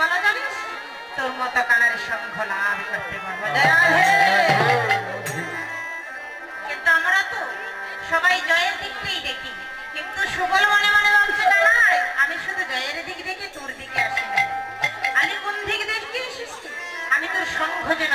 বলা জানিস তোর মতো কানারের সংঘ লাভ করতে পারব কিন্তু আমরা তো সবাই জয়ের দিক দিকটাই দেখি। কিন্তু সুবল মনে মনে ভাবছে কানার আমি শুধু জয়ের দিক দেখে, তোর দিকে আসি আমি কোন দিক দেখতে এসেছি? আমি তোর সংঘ যেন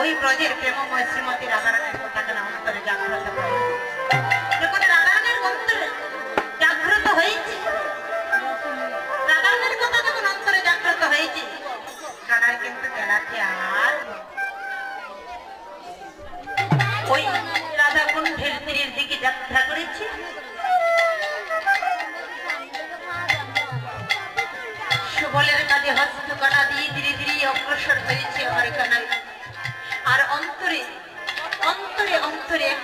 ওই ব্রজের প্রেমময় শ্রীমতী রাধারানীর কথাটা না অন্তরে জাগ্রত করে অন্তরে জাগ্রত হয়েছে। জাগ্রত ওই দিকে যাত্রা করেছে। সুবলের কাজে হস্তকলা দিয়ে ধীরে ধীরে অগ্রসর হয়েছে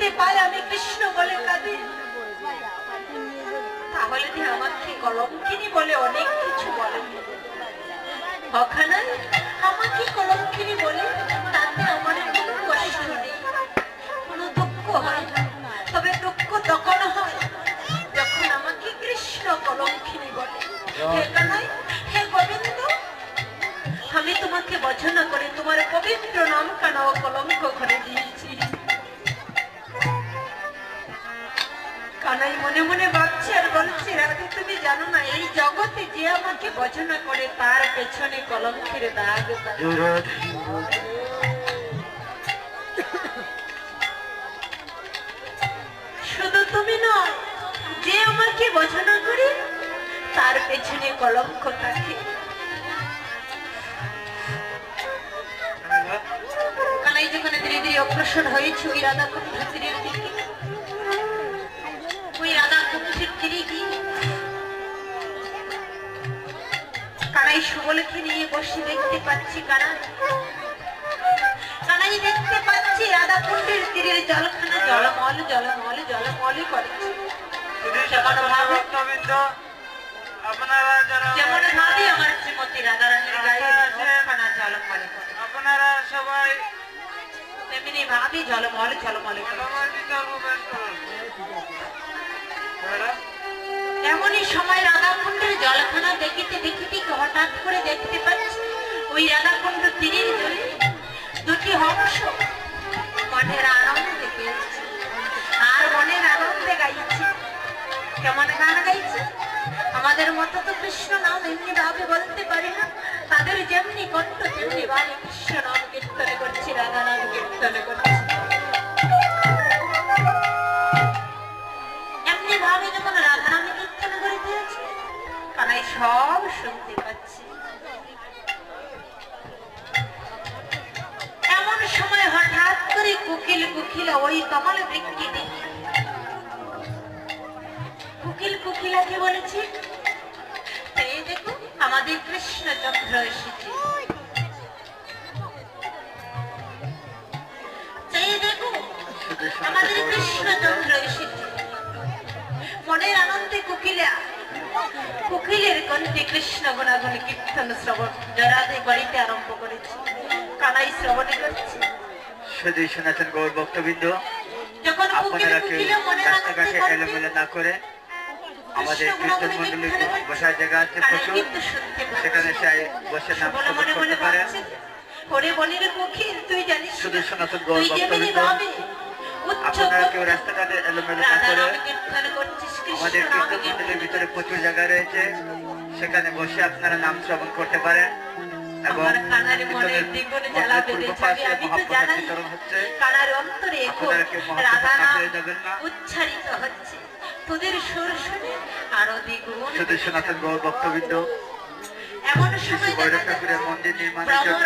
দেখতে পাই আমি কৃষ্ণ বলে কাঁদি। তাহলে যে আমাকে কলঙ্কিনী বলে অনেক কিছু বলে। ওখানে আমাকে কলঙ্কিনী বলে? তাতে আমার কোনো কষ্ট নেই। কোনো দুঃখ হয় তবে দুঃখ তখন হয়। যখন আমাকে কৃষ্ণ কলঙ্কিনী বলে। হে কানাই হে গোবিন্দ আমি তোমাকে বচনা করে তোমার পবিত্র নাম কানা ও কলঙ্ক করে দিয়েছি। কানাই মনে মনে ভাবছে আর বলছে, রাধে, তুমি জানো না, এই জগতে যে আমাকে বচনা করে, তার পেছনে কলঙ্কের দাগ শুধু তুমি নয়, যে আমাকে বচনা করে, তার পেছনে কলঙ্ক থাকে। কানাই যেখানে ধীরে ধীরে অগ্রসর হয়েছে, ওই রাধা তীরের দিকে কানাই সুবলকে নিয়ে বসে দেখতে পাচ্ছি কানাই কানাই দেখতে পাচ্ছি রাধা কুণ্ডের তীরের জলখানা জলমল জলমল জলমল ভক্তবৃন্দ আপনারা যারা যেমন ভাবে আমার শ্রীমতী রাধারানীর গায়ে জলখানা জলমল করে আপনারা সবাই তেমনি ভাবে জলমল জলমল করে সবাই বিতর্ক করুন। এমনই সময় রাধাকুণ্ডের জলখানা দেখিতে দেখিতে হঠাৎ করে দেখতে পাচ্ছি? ওই রাধাকুণ্ড তীরের জলে দুটি হংস মনের আনন্দে পেয়েছে। আর মনের আনন্দে গাইছে। কেমন গান গাইছে? আমাদের মতো তো কৃষ্ণ নাম এমনি ভাবে বলতে পারি না। তাদের যেমনি কণ্ঠ, তেমনি ভাবে কৃষ্ণ নাম কীর্তন করছি, রাধা নাম কীর্তন করছি। সব শুনতে পাচ্ছি। এমন সময় হঠাৎ করে কুকিল কুকিল, ওই কমল বৃক্ষে দেখি কুকিল কুকিলাকে বলেছে, এই দেখো, আমাদের কৃষ্ণচন্দ্র এসেছে। আমাদের কৃষ্ণচন্দ্র এসেছে। মনের আনন্দে কুকিলা কুকিলের কণ্ঠে কৃষ্ণ গুণাগুণ কীর্তন শ্রবণ জরাতে গড়িতে আরম্ভ করেছে কানাই শ্রবণে করছে। শুধু শুনেছেন গৌর ভক্তবৃন্দ আপনারা কেউ রাস্তাঘাটে এলোমেলো না করে আমাদের কীর্তন মন্ডলী বসার জায়গা আছে প্রচুর। সেখানে সে বসে নাম করতে পারে। জানিস শুধু সনাতন গৌর ভক্তবৃন্দ। আপনারা কেউ রাস্তাঘাটে এলোমেলো না করে আমাদের কীর্তন ভিতরে প্রচুর জায়গা রয়েছে। সেখানে বসে আপনারা নাম শ্রবণ করতে পারেন এবং। উচ্চারিত হচ্ছে। তোদের সুর শুনে আরও দ্বিগুণ শুধু সনাতন গৌর ভক্তবৃন্দ। এমন সময় মন্দির নির্মাণের জন্য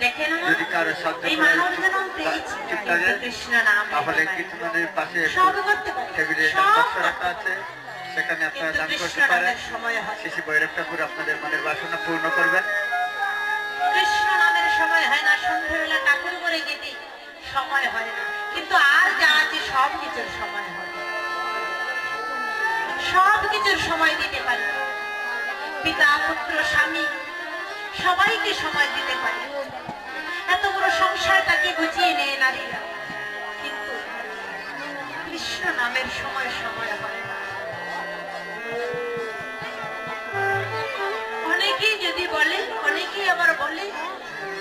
যদি কারও শব্দ এই করে মানব জনম পেয়েছি ঠিক কিন্তু থাকে কৃষ্ণ নাম তাহলে নিতে পারি। কীর্তন না। মন্দিরের পাশে সব করতে পারি। টেবিলে বাক্স রাখা আছে সেখানে আপনারা দান করতে পারেন। নামের সময় ভৈরব ঠাকুর আপনাদের মনের বাসনা পূর্ণ করবেন। কৃষ্ণ নামের সময় হয় না সন্ধ্যাবেলা ঠাকুর করে গেতে সময় হয় না। কিন্তু আর যা আছে সব কিছুর সময় হয়। সব কিছুর সময় দিতে পারি। পিতা পুত্র স্বামী সবাইকে সময় দিতে পারে। এত বড় সংসারটাকে গুছিয়ে নেয় নারীরা। কিন্তু কৃষ্ণ নামের সময় সময় হয়। অনেকেই যদি বলে, অনেকেই আবার বলে,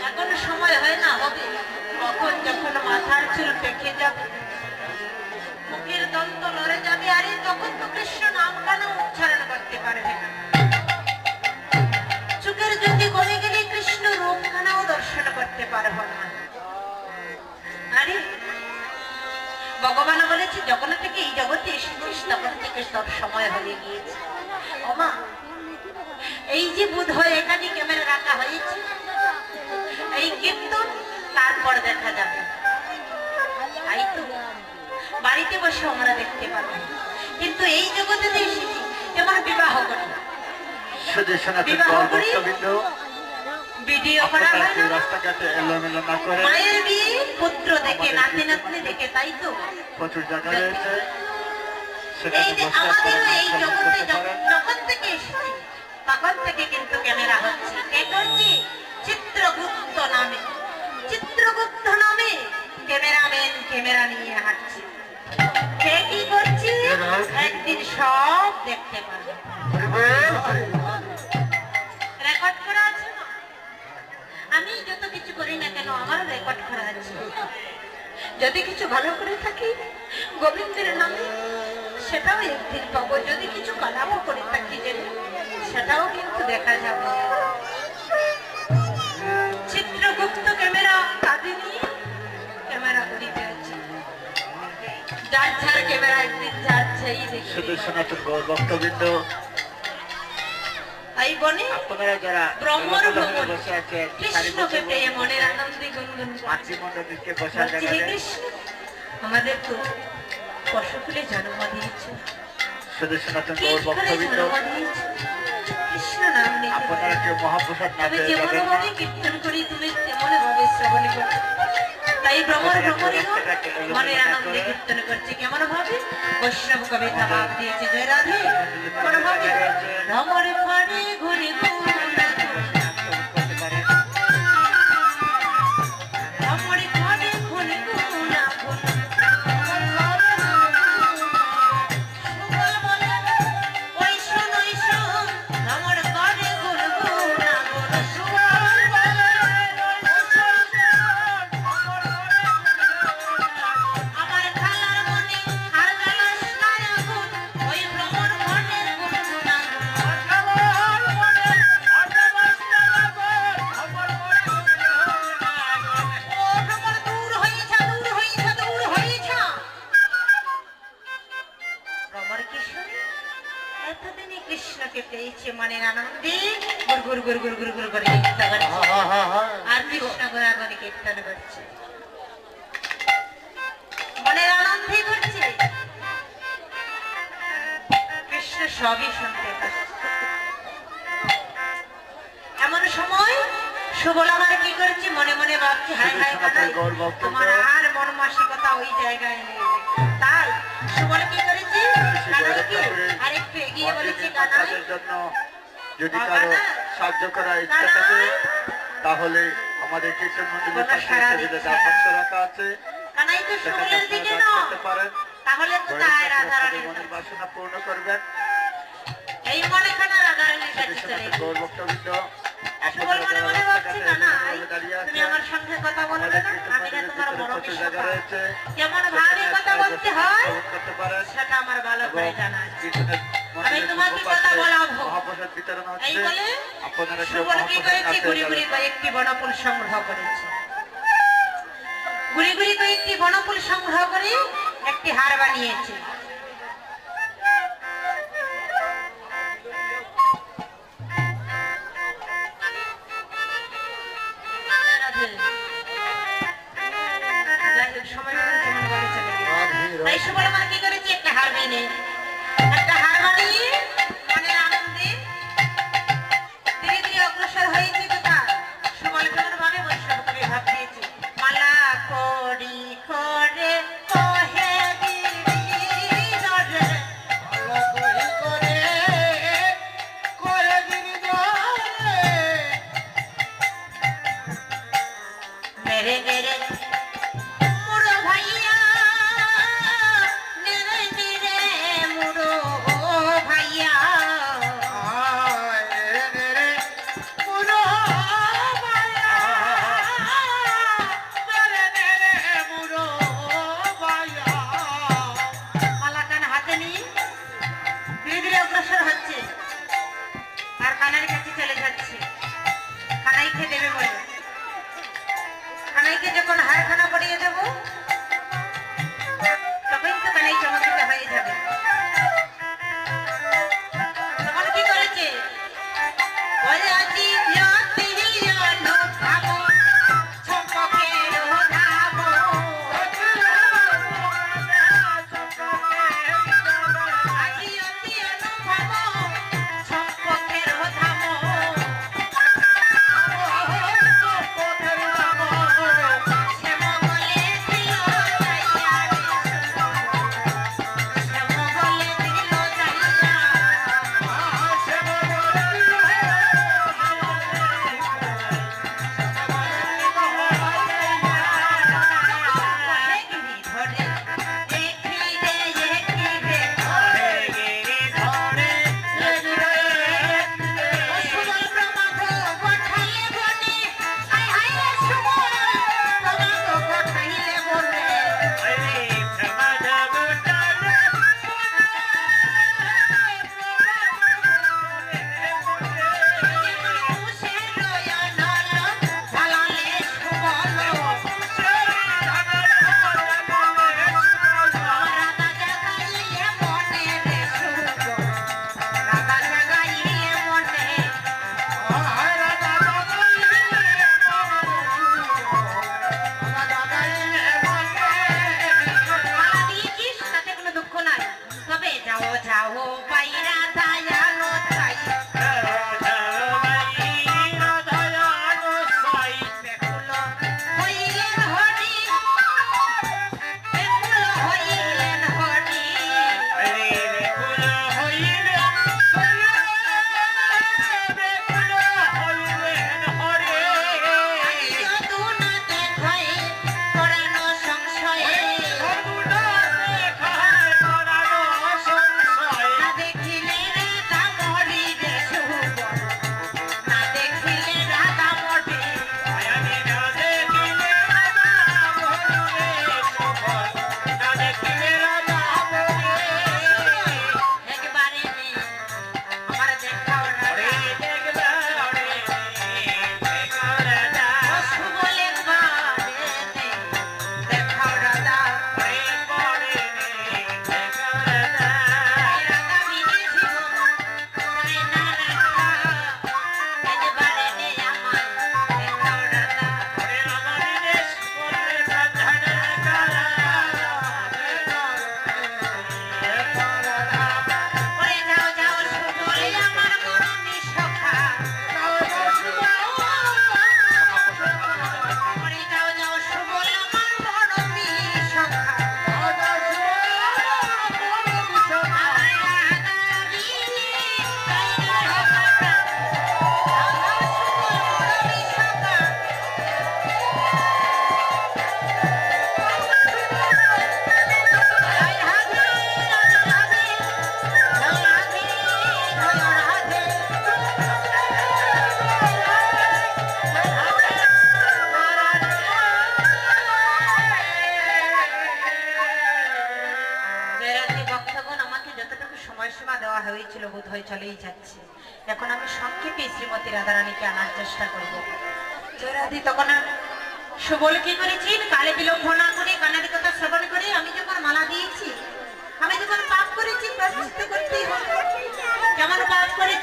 এখন সময় হয় না, হবে। কখন যখন মাথার চুল পেকে যাবে? বলেছে যখন থেকে এই জগতে এসেছিস তখন থেকে সব সময় হয়ে গিয়েছে। ওমা এই যে বোধ হয় এখানে ক্যামেরা রাখা হয়েছে এই কীর্তন তারপর দেখা যাবে। তাই তো বাড়িতে বসে আমরা দেখতে পাবো। কিন্তু এই জগতে এসেছি যেমন বিবাহ করি। শুধু বিবাহ করি? ভিডিও করা হয় না রাস্তাঘাটে এলোমেলো না করে মায়ের বিয়ে পুত্র দেখে নাতি নাতনি দেখে তাই তো? প্রচুর জায়গা রয়েছে। এই যে আমাদের এই জগতে যখন- থেকে এসেছি তখন থেকে কিন্তু ক্যামেরা হচ্ছে। কে করছি? চিত্রগুপ্ত নামে। চিত্রগুপ্ত নামে ক্যামেরাম্যান ক্যামেরা নিয়ে হাঁটছে। কে কি করছি? একদিন সব দেখতে পাবে। আমি যত কিছু করি না কেন আমার রেকর্ড করা আছে। যদি কিছু ভালো করে থাকি, গোবিন্দের নামে, সেটাও একদিন পাবো। যদি কিছু খারাপও করে থাকি যে সেটাও কিন্তু দেখা যাবে। চিত্রগুপ্ত ক্যামেরা কাঁদে নিয়ে ক্যামেরা আছে যার যার ক্যামেরা একদিন দেখবে শুধু তাই বনে আপনারা যারা ব্রহ্মর ভ্রমণ বসে আছেন কৃষ্ণকে পেয়ে মনের আনন্দে গুনগুন করে। মাতৃমণ্ডলীকে বসার বলছি, জায়গা কৃষ্ণ। আমাদের তো পশুকুলে জন্ম দিয়েছে। শুধু সনাতন গৌর ভক্তবৃন্দ আপনারা কেউ মহাপ্রসাদ না পেয়ে যাবেন কীর্তন করি তুমি তেমন ভাবে শ্রবণ করো। তাই ভ্রমর ভ্রমরে মনের আনন্দে কীর্তন করছে। কেমন ভাবে? বৈষ্ণব কবিতা ভাব দিয়েছে জয় রাধে কেমন ভাবে? ভ্রমরে পারে ঘুরে ঘুরে তাদের জন্য যদি কারও সাহায্য করার ইচ্ছা থাকে তাহলে আমাদের কীর্তন মন্দিরের পাশে। বাক্স রাখা আছে। সেখানে আপনারা করতে পারেন। মনের বাসনা পূর্ণ করবেন। এই মনে খানা রাধা কাছে চলে গৌর ভক্তবৃন্দ সুবল আপনারা যারা রাস্তাঘাটে ভাবছে কানাই এলোমেলো দাঁড়িয়ে তুমি আমার সঙ্গে কথা বলবে না আমি না তোমার বড় প্রচুর বিশ্বস্ত জায়গা রয়েছে কেমন ভাবে কথা বলতে হয় শ্রবণ করতে পারেন সেটা আমার ভালো করে জানা আছে। কীর্তনের তোমাকে কথা বলাবো। এই বলে সুবল কি করেছে পেয়ে গুড়ি গুড়ি যাবেন। কয়েকটি বনফুল সংগ্রহ করেছে। গুড়ি গুড়ি কয়েকটি বনফুল সংগ্রহ করে একটি হার বানিয়েছে।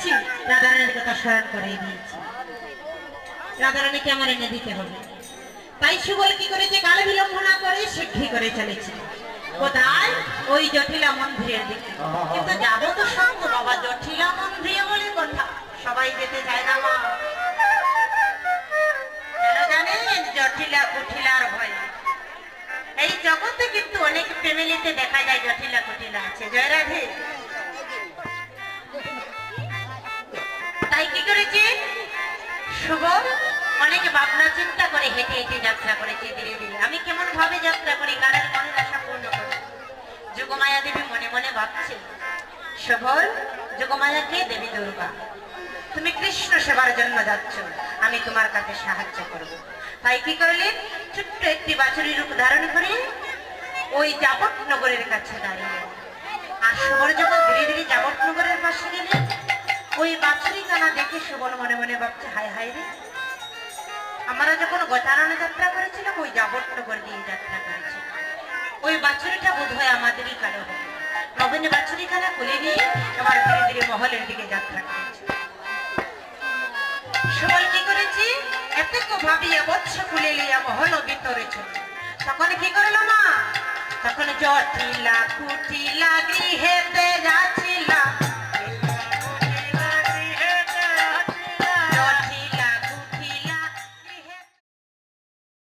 করেছি রাধারানীর কথা স্মরণ করে দিয়েছি। রাধারানীকে আমার এনে দিতে হবে? তাই সুবল কি করেছে? কালে বিলম্ব না করে সিদ্ধি করে চলেছে। কোথায়? ওই জটিলা মন্দিরের দিকে। কিন্তু যাব তো বাবা, জটিলা মন্দিরে বলে কথা। সবাই যেতে চায় না, মা। কেন জটিলা ভয়। এই জগতে কিন্তু অনেক ফ্যামিলিতে দেখা যায় জটিলা কুটিলা আছে। জয় তাই কি করেছে? শুভ, অনেক ভাবনা চিন্তা করে হেঁটে হেঁটে যাত্রা করেছে ধীরে ধীরে। আমি কেমন ভাবে যাত্রা করি, কারণ মনের আশা পূর্ণ করি। যোগমায়া দেবী মনে মনে ভাবছে শুভর যোগমায়া কে দেবী দুর্গা? তুমি কৃষ্ণ সেবার জন্য যাচ্ছ, আমি তোমার কাছে সাহায্য করব। তাই কি করলেন ছোট্ট একটি বাছুরি রূপ ধারণ করে ওই জাপট নগরের কাছে দাঁড়িয়ে। আর শুভর যখন ধীরে ধীরে জাপট নগরের পাশে গেলেন ওই বাছুরি কানা দেখে সুবল মনে মনে ভাবছে, হায় হায় রে। আমরা যখন গতারণে যাত্রা করেছিলাম, ওই জাবটনগর দিয়ে যাত্রা করেছি। ওই বাছুরিটা বোধ হয় আমাদেরই কালো হবে। নবীন বাছুরি কানা খুলে নিয়ে আবার ধীরে ধীরে মহলের দিকে যাত্রা করেছে। সুবল কি করেছি? এতক ভাবিয়া বৎস খুলে লিয়া মহল ভিতরে চলে। তখন কি করল মা? তখন জটিলা কুটিলা গৃহেতে যাচ্ছিলাম।